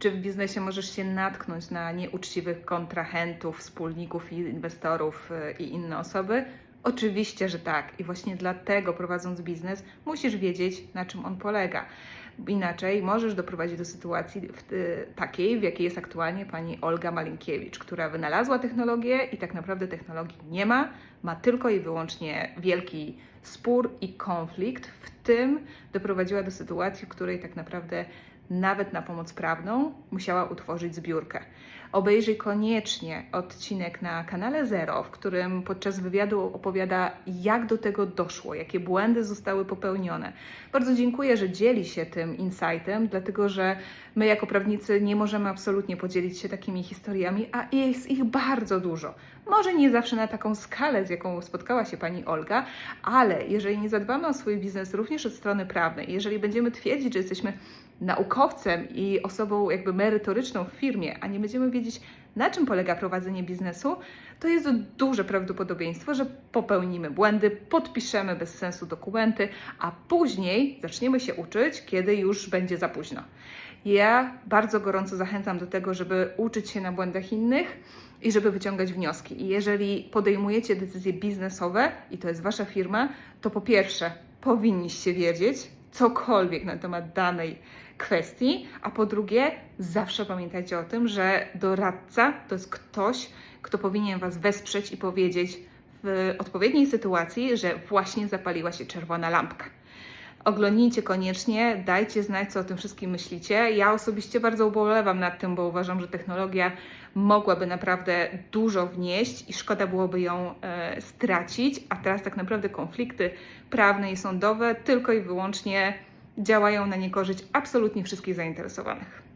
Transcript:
Czy w biznesie możesz się natknąć na nieuczciwych kontrahentów, wspólników inwestorów y, i inne osoby? Oczywiście, że tak. I właśnie dlatego prowadząc biznes, musisz wiedzieć, na czym on polega. Inaczej możesz doprowadzić do sytuacji w, y, takiej, w jakiej jest aktualnie pani Olga Malinkiewicz, która wynalazła technologię i tak naprawdę technologii nie ma, ma tylko i wyłącznie wielki spór i konflikt. W tym doprowadziła do sytuacji, w której tak naprawdę nawet na pomoc prawną musiała utworzyć zbiórkę. Obejrzyj koniecznie odcinek na kanale Zero, w którym podczas wywiadu opowiada, jak do tego doszło, jakie błędy zostały popełnione. Bardzo dziękuję, że dzieli się tym insightem, dlatego że my jako prawnicy nie możemy absolutnie podzielić się takimi historiami, a jest ich bardzo dużo. Może nie zawsze na taką skalę, z jaką spotkała się pani Olga, ale jeżeli nie zadbamy o swój biznes również od strony prawnej, jeżeli będziemy twierdzić, że jesteśmy naukowcem i osobą jakby merytoryczną w firmie, a nie będziemy wiedzieć, na czym polega prowadzenie biznesu, to jest duże prawdopodobieństwo, że popełnimy błędy, podpiszemy bez sensu dokumenty, a później zaczniemy się uczyć, kiedy już będzie za późno. Ja bardzo gorąco zachęcam do tego, żeby uczyć się na błędach innych i żeby wyciągać wnioski. I jeżeli podejmujecie decyzje biznesowe i to jest wasza firma, to po pierwsze powinniście wiedzieć cokolwiek na temat danej kwestii, a po drugie, zawsze pamiętajcie o tym, że doradca to jest ktoś, kto powinien Was wesprzeć i powiedzieć w odpowiedniej sytuacji, że właśnie zapaliła się czerwona lampka. Oglądnijcie koniecznie, dajcie znać, co o tym wszystkim myślicie. Ja osobiście bardzo ubolewam nad tym, bo uważam, że technologia mogłaby naprawdę dużo wnieść i szkoda byłoby ją e, stracić, a teraz tak naprawdę konflikty prawne i sądowe tylko i wyłącznie działają na niekorzyść absolutnie wszystkich zainteresowanych.